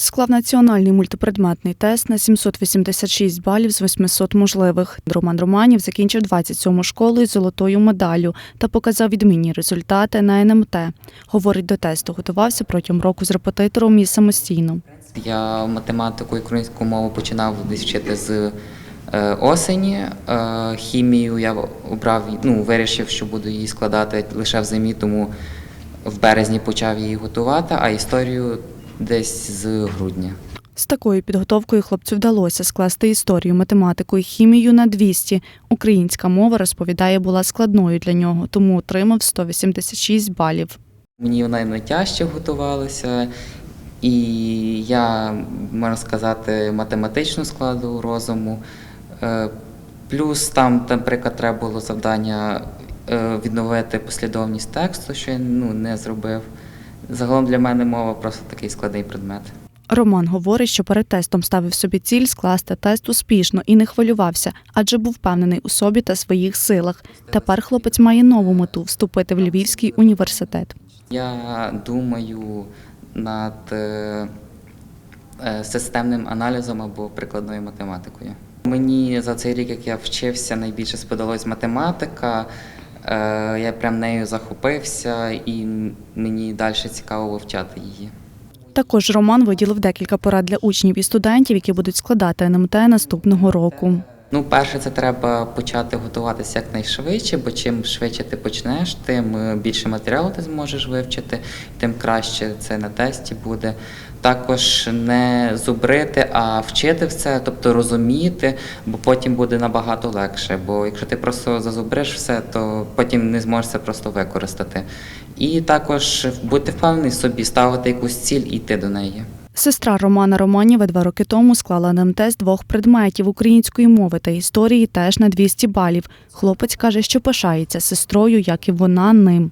Склав національний мультипредметний тест на 786 балів з 800 можливих. Роман Романів закінчив 27 школу із золотою медаллю та показав відмінні результати на НМТ. Говорить, до тесту готувався протягом року з репетитором і самостійно. Я математику і українську мову починав вчити з е, осені. Е, Хімію я обрав, ну, вирішив, що буду її складати лише в зимі, тому в березні почав її готувати, а історію десь з грудня. З такою підготовкою хлопцю вдалося скласти історію, математику і хімію на 200. Українська мова, розповідає, була складною для нього, тому отримав 186 балів. Мені вона найтяжче готувалася, і я, можна сказати, математичну складу розуму. Е, Плюс там, наприклад, треба було завдання е, відновити послідовність тексту, що я ну, не зробив. Загалом для мене мова просто такий складний предмет. Роман говорить, що перед тестом ставив собі ціль скласти тест успішно і не хвилювався, адже був впевнений у собі та своїх силах. Тепер хлопець має нову мету вступити в Львівський університет. Я думаю над е, е, системним аналізом або прикладною математикою. Мені за цей рік, як я вчився, найбільше сподобалась математика. Е, Я прям нею захопився і мені далі цікаво вивчати її. Також Роман виділив декілька порад для учнів і студентів, які будуть складати НМТ наступного року. Ну, перше, це треба почати готуватися якнайшвидше, бо чим швидше ти почнеш, тим е, більше матеріалу ти зможеш вивчити, тим краще це на тесті буде. Також не зубрити, а вчити все, тобто розуміти, бо потім буде набагато легше. Бо якщо ти просто зазубриш все, то потім не зможеш це просто використати. І також бути впевнений собі, ставити якусь ціль і йти до неї. Сестра Романа Романіва два роки тому склала нам з двох предметів української мови та історії теж на 200 балів. Хлопець каже, що пишається сестрою, як і вона ним.